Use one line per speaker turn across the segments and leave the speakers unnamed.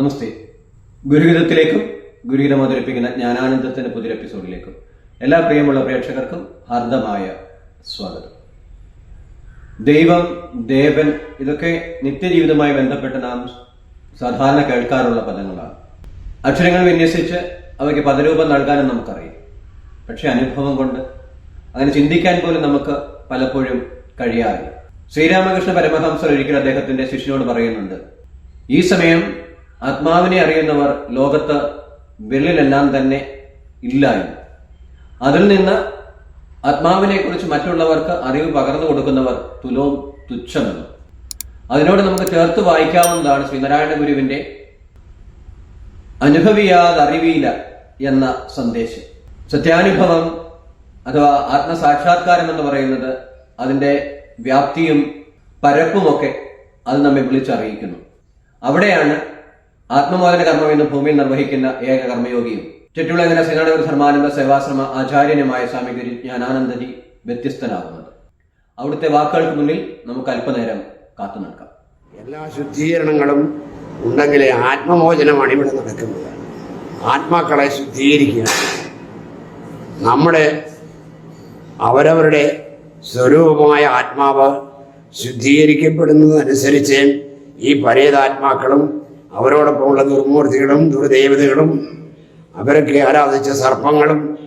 നമസ്തേ. ഗുരുഹിതത്തിലേക്കും ഗുരുഹിതം അവതരിപ്പിക്കുന്ന ജ്ഞാനാനന്ദത്തിന്റെ പുതിയ എപ്പിസോഡിലേക്കും എല്ലാ പ്രിയമുള്ള പ്രേക്ഷകർക്കും ഹാർദമായ സ്വാഗതം. ദൈവം ദേവൻ ഇതൊക്കെ നിത്യജീവിതവുമായി ബന്ധപ്പെട്ട് നാം സാധാരണ കേൾക്കാറുള്ള പദങ്ങളാണ്. അക്ഷരങ്ങൾ വിന്യസിച്ച് അവയ്ക്ക് പദരൂപം നൽകാനും നമുക്കറിയാം. പക്ഷെ അനുഭവം കൊണ്ട് അങ്ങനെ ചിന്തിക്കാൻ പോലും നമുക്ക് പലപ്പോഴും കഴിയാറില്ല. ശ്രീരാമകൃഷ്ണ പരമഹംസർ ഒരിക്കൽ അദ്ദേഹത്തിന്റെ ശിഷ്യനോട് പറയുന്നുണ്ട് ഈ സമയം ആത്മാവിനെ അറിയുന്നവർ ലോകത്ത് വിരലിലെല്ലാം തന്നെ ഇല്ല എന്ന് അതിൽ നിന്ന് ആത്മാവിനെ കുറിച്ച് മറ്റുള്ളവർക്ക് അറിവ് പകർന്നു കൊടുക്കുന്നവർ തുലോം തുച്ഛമെന്ന്. അതിനോട് നമുക്ക് ചേർത്ത് വായിക്കാവുന്നതാണ് ശ്രീനാരായണ ഗുരുവിന്റെ അനുഭവിയാതറിവിയില എന്ന സന്ദേശം. സത്യാനുഭവം അഥവാ ആത്മസാക്ഷാത്കാരം എന്ന് പറയുന്നത് അതിന്റെ വ്യാപ്തിയും പരപ്പുമൊക്കെ അത് നമ്മെ വിളിച്ചറിയിക്കുന്നു. അവിടെയാണ് ആത്മമോചന കർമ്മം എന്ന് ഭൂമിയിൽ നിർവഹിക്കുന്ന ഏക കർമ്മയോഗിയും. ചുറ്റുവിളങ്ങനെ ശ്രീനാരായണ ധർമാനന്ദ സേവാശ്രമ ആചാര്യനുമായ സ്വാമി ഗുരു ജ്ഞാനാനന്ദജി വ്യത്യസ്തനാകുന്നത്. അവിടുത്തെ വാക്കുകൾക്ക് മുന്നിൽ നമുക്ക് അല്പനേരം കാത്തു നിൽക്കാം.
എല്ലാ ശുദ്ധീകരണങ്ങളും ഉണ്ടെങ്കിലേ ആത്മമോചനമാണ് ഇവിടെ നടക്കുന്നത്. ആത്മാക്കളെ ശുദ്ധീകരിക്കുക. നമ്മുടെ അവരവരുടെ സ്വരൂപമായ ആത്മാവ് ശുദ്ധീകരിക്കപ്പെടുന്നതനുസരിച്ച് ഈ പരേതാത്മാക്കളും അവരോടൊപ്പമുള്ള ദുർമൂർത്തികളും ദുർദേവതകളും അവരൊക്കെ ആരാധിച്ച സർപ്പങ്ങളും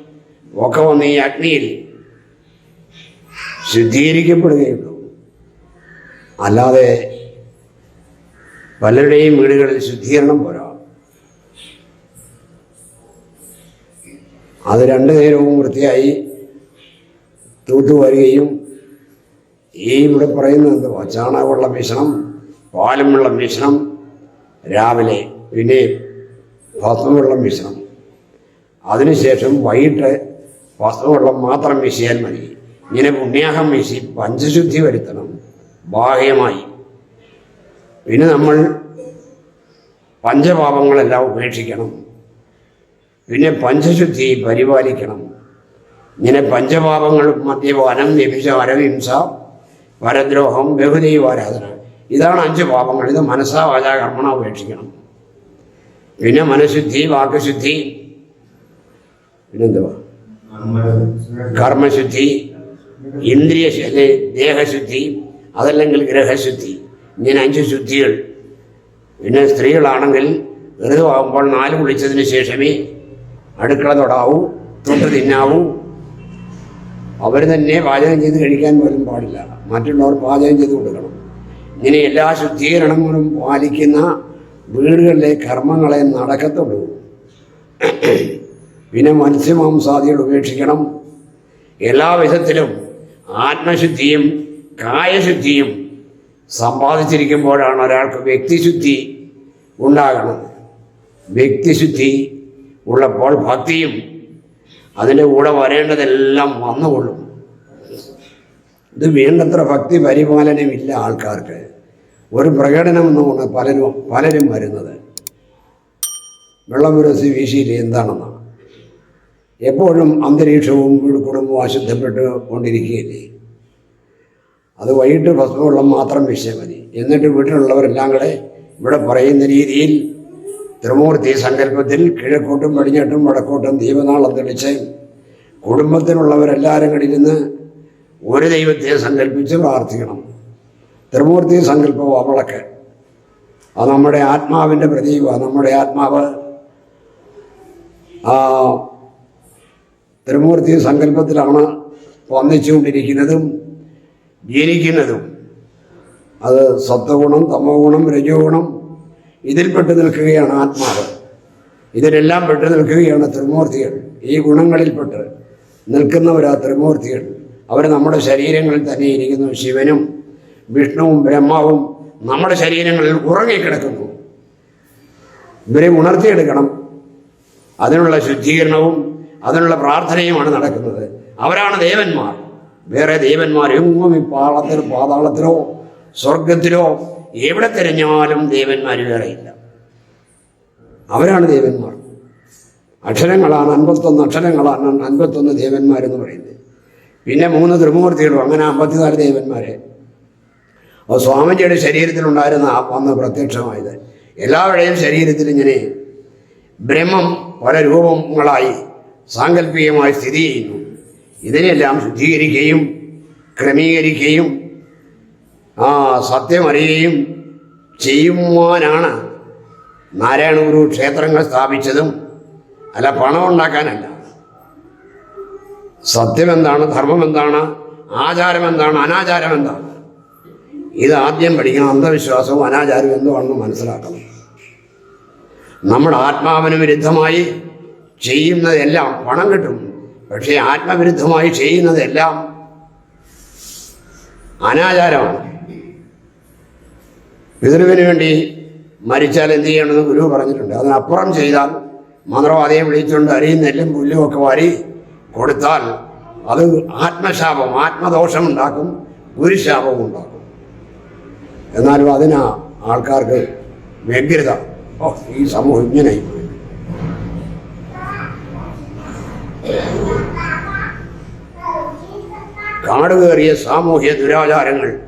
ഒക്കെ വന്ന് ഈ അഗ്നിയിൽ ശുദ്ധീകരിക്കപ്പെടുകയുള്ളൂ. അല്ലാതെ പലരുടെയും വീടുകളിൽ ശുദ്ധീകരണം പോരാ. അത് രണ്ടു നേരവും വൃത്തിയായി തൂത്തുവരികയും ഈ ഇവിടെ പറയുന്നത് എന്തുവാ ചാണകമുള്ള മിശ്രണം പാലും വെള്ളം വീശണം രാവിലെ പിന്നെ ഭസ്മവെള്ളം മിശ്രം അതിനുശേഷം വൈകിട്ട് വസ്തുവെള്ളം മാത്രം വീശിയാൽ മതി. ഇങ്ങനെ പുണ്യാഹം വീശി പഞ്ചശുദ്ധി വരുത്തണം. ബാഹ്യമായി. പിന്നെ നമ്മൾ പഞ്ചപാപങ്ങളെല്ലാം ഉപേക്ഷിക്കണം. പിന്നെ പഞ്ചശുദ്ധി പരിപാലിക്കണം. ഇങ്ങനെ പഞ്ചപാപങ്ങളും മദ്യപാനം വ്യഭിചാരം ഹിംസ പരദ്രോഹം ബഹുദൈവാരാധന ഇതാണ് അഞ്ച് പാപങ്ങൾ. ഇത് മനസ്സാ വാചാ കർമ്മണ ഉപേക്ഷിക്കണം. പിന്നെ മനഃശുദ്ധി വാക്കുശുദ്ധി പിന്നെന്തുവാ? കർമ്മശുദ്ധി ഇന്ദ്രിയ ശുദ്ധി ദേഹശുദ്ധി അതല്ലെങ്കിൽ ഗ്രഹശുദ്ധി. ഇങ്ങനെ അഞ്ച് ശുദ്ധികൾ. പിന്നെ സ്ത്രീകളാണെങ്കിൽ ഋതുവാകുമ്പോൾ നാല് കുളിച്ചതിന് ശേഷമേ അടുക്കള തൊടാവൂ തൊട്ട് തിന്നാവൂ. അവർ തന്നെ പാചകം ചെയ്ത് കഴിക്കാൻ പോലും പാടില്ല. മറ്റുള്ളവർ പാചകം ചെയ്ത് കൊടുക്കണം. ഇങ്ങനെ എല്ലാ ശുദ്ധീകരണങ്ങളും പാലിക്കുന്ന വീടുകളിലെ കർമ്മങ്ങളെ നടക്കത്തുള്ളൂ. പിന്നെ മത്സ്യമാംസാദികൾ ഉപേക്ഷിക്കണം. എല്ലാ വിധത്തിലും ആത്മശുദ്ധിയും കായശുദ്ധിയും സമ്പാദിച്ചിരിക്കുമ്പോഴാണ് ഒരാൾക്ക് വ്യക്തിശുദ്ധി ഉണ്ടാകുന്നത് വ്യക്തിശുദ്ധി ഉള്ളപ്പോൾ ഭക്തിയും അതിന്റെ കൂടെ വരേണ്ടതെല്ലാം വന്നുകൊള്ളും. ഇത് വേണ്ടത്ര ഭക്തി പരിപാലനമില്ല ആൾക്കാർക്ക്. ഒരു പ്രകടനം എന്നുകൊണ്ട് പലരും പലരും വരുന്നത്. വെള്ളം വീശിയിൽ എന്താണെന്നാണ് എപ്പോഴും അന്തരീക്ഷവും കുടുംബവും അശുദ്ധപ്പെട്ട് കൊണ്ടിരിക്കുകയില്ലേ? അത് വൈകിട്ട് ഭസ്മവെള്ളം മാത്രം വീശിയാൽ മതി. എന്നിട്ട് വീട്ടിലുള്ളവരെല്ലാം കൂടെ ഇവിടെ പറയുന്ന രീതിയിൽ ത്രിമൂർത്തി സങ്കല്പത്തിൽ കിഴക്കോട്ടും പടിഞ്ഞാട്ടും വടക്കോട്ടും ദീപനാളം തെളിച്ച് കുടുംബത്തിലുള്ളവരെല്ലാവരും കൂടി ഇരുന്ന് ഒരു ദൈവത്തെ സങ്കല്പിച്ച് പ്രാർത്ഥിക്കണം. ത്രിമൂർത്തി സങ്കല്പവും അവളൊക്കെ. അത് നമ്മുടെ ആത്മാവിന്റെ പ്രതീകമാണ്. നമ്മുടെ ആത്മാവ് ആ ത്രിമൂർത്തി സങ്കല്പത്തിലാണ് വന്നിച്ചുകൊണ്ടിരിക്കുന്നതും ജനിക്കുന്നതും. അത് സത്വഗുണം തമോ ഗുണം രജോ ഗുണം ഇതിൽപ്പെട്ട് നിൽക്കുകയാണ് ആത്മാവ്. ഇതിലെല്ലാം പെട്ട് നിൽക്കുകയാണ് ത്രിമൂർത്തികൾ ഈ ഗുണങ്ങളിൽപ്പെട്ട് നിൽക്കുന്നവരാ ത്രിമൂർത്തികൾ അവർ നമ്മുടെ ശരീരങ്ങളിൽ തന്നെ ഇരിക്കുന്നു ശിവനും വിഷ്ണുവും ബ്രഹ്മാവും നമ്മുടെ ശരീരങ്ങളിൽ ഉറങ്ങിക്കിടക്കുന്നു. ഇവരെ ഉണർത്തിയെടുക്കണം. അതിനുള്ള ശുദ്ധീകരണവും അതിനുള്ള പ്രാർത്ഥനയുമാണ് നടക്കുന്നത്. അവരാണ് ദേവന്മാർ. വേറെ ദേവന്മാരെങ്ങും ഈ പാളത്തിലോ പാതാളത്തിലോ സ്വർഗത്തിലോ എവിടെ തിരഞ്ഞാലും ദേവന്മാർ വേറെയില്ല അവരാണ് ദേവന്മാർ. അക്ഷരങ്ങളാണ് അൻപത്തൊന്ന് അക്ഷരങ്ങളാണ് അൻപത്തൊന്ന് ദേവന്മാരെന്ന് പറയുന്നത്. പിന്നെ മൂന്ന് ത്രിമൂർത്തികളും അങ്ങനെ അമ്പത്തിനാല് ദേവന്മാരെ. അപ്പോൾ സ്വാമിജിയുടെ ശരീരത്തിലുണ്ടായിരുന്ന ആ വന്ന് പ്രത്യക്ഷമായത്. എല്ലാവരുടെയും ശരീരത്തിൽ ഇങ്ങനെ ബ്രഹ്മം പല രൂപങ്ങളായി സാങ്കല്പികമായി സ്ഥിതി ചെയ്യുന്നു. ഇതിനെല്ലാം ശുദ്ധീകരിക്കുകയും ക്രമീകരിക്കുകയും ആ സത്യമറിയുകയും ചെയ്യുവാനാണ് നാരായണ ഗുരു ക്ഷേത്രങ്ങൾ സ്ഥാപിച്ചതും അല്ല പണം ഉണ്ടാക്കാനല്ല സത്യം എന്താണ് ധർമ്മം എന്താണ് ആചാരം എന്താണ് അനാചാരം എന്താണ് ഇത് ആദ്യം പഠിക്കണം അന്ധവിശ്വാസവും അനാചാരവും എന്തുവാണെന്ന് മനസ്സിലാക്കണം. നമ്മുടെ ആത്മാവിന് വിരുദ്ധമായി ചെയ്യുന്നതെല്ലാം പണം കിട്ടും. പക്ഷേ ആത്മവിരുദ്ധമായി ചെയ്യുന്നതെല്ലാം അനാചാരമാണ്. പിതൃവിന് വേണ്ടി മരിച്ചാൽ എന്ത് ചെയ്യണമെന്ന് ഗുരു പറഞ്ഞിട്ടുണ്ട്. അതിനപ്പുറം ചെയ്താൽ മന്ത്രവാദിയെ വിളിച്ചുകൊണ്ട് അരിയും നെല്ലും പുല്ലും ഒക്കെ വാരി കൊടുത്താൽ അത് ആത്മശാപം ആത്മദോഷം ഉണ്ടാക്കും ഗുരുശാപവും ഉണ്ടാക്കും. എന്നാലും അതിനാ ആൾക്കാർക്ക് വ്യഗ്രത ഈ സമൂഹം ഇങ്ങനെ കാടുകേറിയ സാമൂഹ്യ ദുരാചാരങ്ങൾ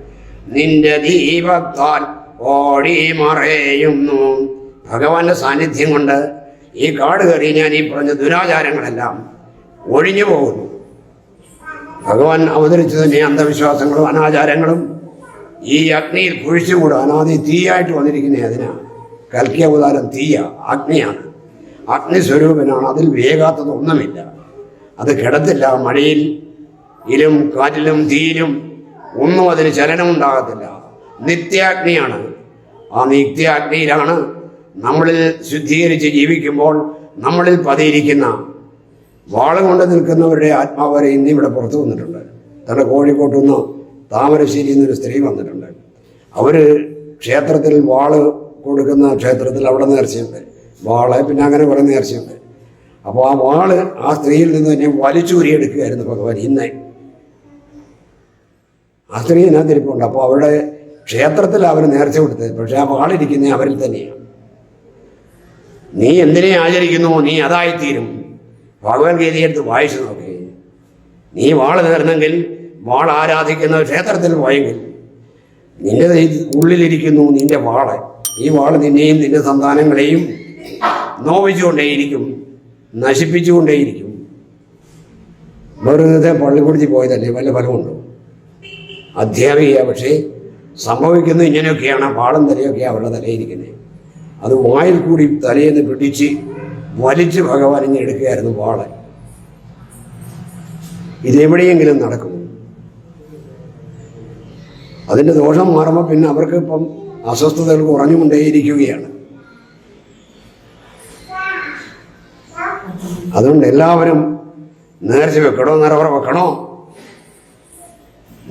നിന്റെ ദീപത്താൽ ഓടി മറയുന്നു. ഭഗവാന്റെ സാന്നിധ്യം കൊണ്ട് ഈ കാട് കയറി ഞാൻ ഈ പറഞ്ഞ ദുരാചാരങ്ങളെല്ലാം ഒഴിഞ്ഞു പോകുന്നു. ഭഗവാൻ അവതരിച്ചതിന്റെ അന്ധവിശ്വാസങ്ങളും അനാചാരങ്ങളും ഈ അഗ്നിയിൽ കുഴിച്ചുകൂടും. അനാദി തീയായിട്ട് വന്നിരിക്കുന്ന അതിനാ. കൽക്കി അവതാരം തീയ അഗ്നിയാണ്. അഗ്നി സ്വരൂപനാണ് അതിൽ വേഗാത്തത് ഒന്നുമില്ല. അത് കിടത്തില്ല. മഴയിൽ ഇലും കാറ്റിലും തീയിലും ഒന്നും അതിന് ചലനമുണ്ടാകത്തില്ല. നിത്യാഗ്നിയാണ്. ആ നിത്യാഗ്നിയിലാണ് നമ്മളിൽ ശുദ്ധീകരിച്ച് ജീവിക്കുമ്പോൾ നമ്മളിൽ പതിയിരിക്കുന്ന വാളം കൊണ്ട് നിൽക്കുന്നവരുടെ ആത്മാവരെ വരെ ഇന്ന് ഇവിടെ പുറത്തു വന്നിട്ടുണ്ട്. തന്റെ കോഴിക്കോട്ടൊന്നും താമരശ്ശേരിയിൽ എന്നൊരു സ്ത്രീ വന്നിട്ടുണ്ട്. അവർ ക്ഷേത്രത്തിൽ വാൾ കൊടുക്കുന്ന ക്ഷേത്രത്തിൽ അവിടെ നേർച്ചയുണ്ട്. വാൾ പിന്നെ അങ്ങനെ കുറേ നേർച്ചയുണ്ട്. അപ്പോൾ ആ വാൾ ആ സ്ത്രീയിൽ നിന്ന് തന്നെ വലിച്ചൂരിയെടുക്കുകയായിരുന്നു ഭഗവാൻ ഇന്ന്. ആ സ്ത്രീ ഇതിനകത്തിരിപ്പുണ്ട് അപ്പോൾ അവരുടെ ക്ഷേത്രത്തിൽ അവർ നേർച്ച കൊടുത്തത്. പക്ഷേ ആ വാളിരിക്കുന്നത് അവരിൽ തന്നെയാണ് നീ എന്തിനെ ആചരിക്കുന്നു? നീ അതായിത്തീരും. ഭഗവാൻ ഗീതയെടുത്ത് വായിച്ചു നോക്കി. നീ വാൾ നേർന്നെങ്കിൽ വാൾ ആരാധിക്കുന്ന ക്ഷേത്രത്തിൽ പോയെങ്കിൽ നിന്റെ ഉള്ളിലിരിക്കുന്നു നിന്റെ വാൾ. ഈ വാൾ നിന്നെയും നിന്റെ സന്താനങ്ങളെയും നോവിച്ചുകൊണ്ടേയിരിക്കും നശിപ്പിച്ചുകൊണ്ടേയിരിക്കും. വെറുതെ പള്ളിക്കുടിച്ച് പോയതല്ലേ വല്ല ഫലമുണ്ടോ? അധ്യാപിക പക്ഷേ സംഭവിക്കുന്നത് ഇങ്ങനെയൊക്കെയാണ്. പാടം തലയൊക്കെയാണ് അവരുടെ തലയിരിക്കുന്നത് അത് വായിൽ കൂടി തലയെന്ന് പിടിച്ച് വലിച്ച് ഭഗവാൻ ഇങ്ങനെ എടുക്കുകയായിരുന്നു വാൾ. ഇതെവിടെയെങ്കിലും നടക്കും അതിന്റെ ദോഷം മാറുമ്പോൾ പിന്നെ അവർക്ക് ഇപ്പം അസ്വസ്ഥതകൾ കുറഞ്ഞുകൊണ്ടേയിരിക്കുകയാണ് അതുകൊണ്ട് എല്ലാവരും നേർച്ച വെക്കണോ നിറവറ വെക്കണോ?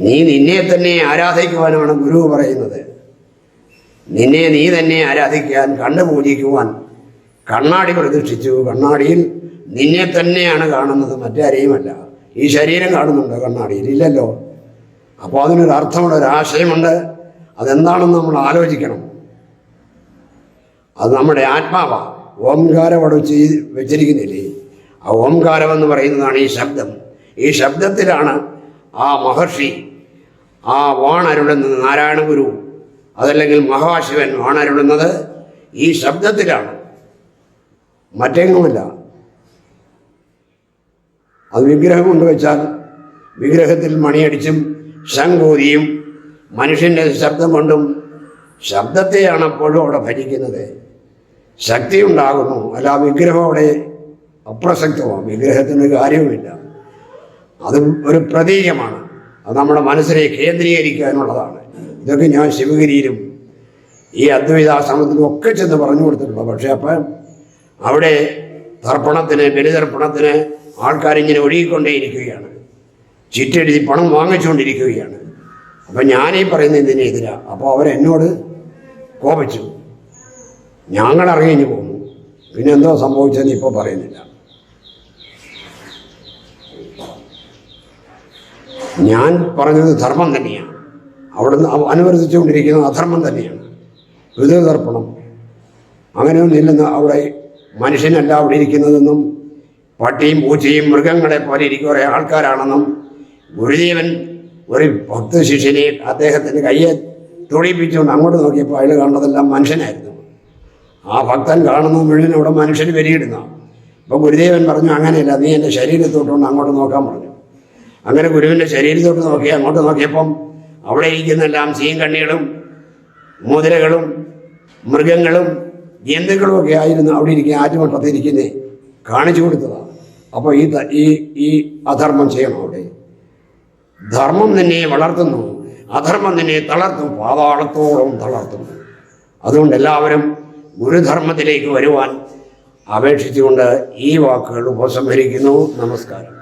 നീ നിന്നെ തന്നെ ആരാധിക്കുവാനാണ് ഗുരു പറയുന്നത്. നിന്നെ നീ തന്നെ ആരാധിക്കാൻ കണ്ണു പൂജിക്കുവാൻ കണ്ണാടി പ്രതിഷ്ഠിച്ചു. കണ്ണാടിയിൽ നിന്നെ തന്നെയാണ് കാണുന്നത്. മറ്റാരെയുമല്ല ഈ ശരീരം കാണുന്നുണ്ടോ കണ്ണാടിയിൽ. ഇല്ലല്ലോ. അപ്പോൾ അതിനൊരു അർത്ഥമുണ്ട് ഒരു അതെന്താണെന്ന് നമ്മൾ ആലോചിക്കണം. അത് നമ്മുടെ ആത്മാവാണ് ഓംകാരം അവിടെ വെച്ച് വെച്ചിരിക്കുന്നില്ലേ? ആ ഓംകാരം എന്ന് പറയുന്നതാണ് ഈ ശബ്ദം. ഈ ശബ്ദത്തിലാണ് ആ മഹർഷി ആ വാണരുളുന്നത്. നാരായണ ഗുരു അതല്ലെങ്കിൽ മഹാശിവൻ വാണരുളുന്നത് ഈ ശബ്ദത്തിലാണ്. മറ്റെങ്ങുമില്ല അത് വിഗ്രഹം കൊണ്ടുവച്ചാൽ വിഗ്രഹത്തിൽ മണിയടിച്ചും ശംഖൂതിയും മനുഷ്യന്റെ ശബ്ദം കൊണ്ടും ശബ്ദത്തെയാണ് എപ്പോഴും അവിടെ ഭരിക്കുന്നത്. ശക്തി ഉണ്ടാകുന്നു അല്ല വിഗ്രഹം അവിടെ അപ്രസക്തമാണ്. വിഗ്രഹത്തിന് കാര്യവുമില്ല. അത് ഒരു പ്രതീകമാണ്. അത് നമ്മുടെ മനസ്സിനെ കേന്ദ്രീകരിക്കാനുള്ളതാണ്. ഇതൊക്കെ ഞാൻ ശിവഗിരിയിലും ഈ അദ്വൈതാശ്രമത്തിലും ഒക്കെ ചെന്ന് പറഞ്ഞു കൊടുത്തിട്ടുണ്ട്. പക്ഷേ അപ്പം അവിടെ തർപ്പണത്തിന് ബലിതർപ്പണത്തിന് ആൾക്കാരിങ്ങനെ ഒഴുകിക്കൊണ്ടേയിരിക്കുകയാണ്. ചിറ്റെഴുതി പണം വാങ്ങിച്ചുകൊണ്ടിരിക്കുകയാണ്. അപ്പം ഞാനീ പറയുന്ന ഇതിനെതിരാ അപ്പോൾ അവരെന്നോട് കോപിച്ചു. ഞങ്ങൾ ഇറങ്ങിഞ്ഞു പോന്നു. പിന്നെ എന്തോ സംഭവിച്ചെന്ന് ഇപ്പോൾ പറയുന്നില്ല. ഞാൻ പറഞ്ഞത് ധർമ്മം തന്നെയാണ്. അവിടുന്ന് അവ- അനുവർത്തിച്ചുകൊണ്ടിരിക്കുന്നത് അധർമ്മം തന്നെയാണ്. പിതൃതർപ്പണം അങ്ങനെയൊന്നും ഇല്ലെന്ന് അവിടെ മനുഷ്യനല്ല അവിടെ ഇരിക്കുന്നതെന്നും പട്ടിയും പൂച്ചയും മൃഗങ്ങളെ പോലെ ഇരിക്കുന്ന ആൾക്കാരാണെന്നും ഗുരുദേവൻ ഒരു ഭക്ത ശിഷ്യനെ അദ്ദേഹത്തിന്റെ കയ്യെ തൊടിപ്പിച്ചുകൊണ്ട് അങ്ങോട്ട് നോക്കിയപ്പോൾ അയാൾ കണ്ടതെല്ലാം മനുഷ്യനായിരുന്നു. ആ ഭക്തൻ കാണുന്ന മുഴുവൻ ഇവിടെ മനുഷ്യന് വരിയിടുന്ന അപ്പോൾ ഗുരുദേവൻ പറഞ്ഞു അങ്ങനെയല്ല നീ എന്റെ ശരീരത്തോട്ടുകൊണ്ട് അങ്ങോട്ട് നോക്കാൻ പറഞ്ഞു. അങ്ങനെ ഗുരുവിന്റെ ശരീരത്തോട്ട് നോക്കി അങ്ങോട്ട് നോക്കിയപ്പം അവിടെ ഇരിക്കുന്നെല്ലാം സീങ്കണ്ണികളും മുതിരകളും മൃഗങ്ങളും ജന്തുക്കളും ഒക്കെ ആയിരുന്നു അവിടെ ഇരിക്കുക ആറ്റുമട്ടത്തിരിക്കുന്നേ കാണിച്ചു കൊടുത്തതാണ്. അപ്പോൾ ഈ ഈ ഈ അധർമ്മം ചെയ്യണം അവിടെ. ധർമ്മം നിന്നെ വളർത്തുന്നു അധർമ്മം നിന്നെ തളർത്തും പാതാളത്തോളം തളർത്തുന്നു. അതുകൊണ്ട് എല്ലാവരും ഗുരുധർമ്മത്തിലേക്ക് വരുവാൻ അപേക്ഷിച്ചുകൊണ്ട് ഈ വാക്കുകൾ ഉപസംഹരിക്കുന്നു. നമസ്കാരം.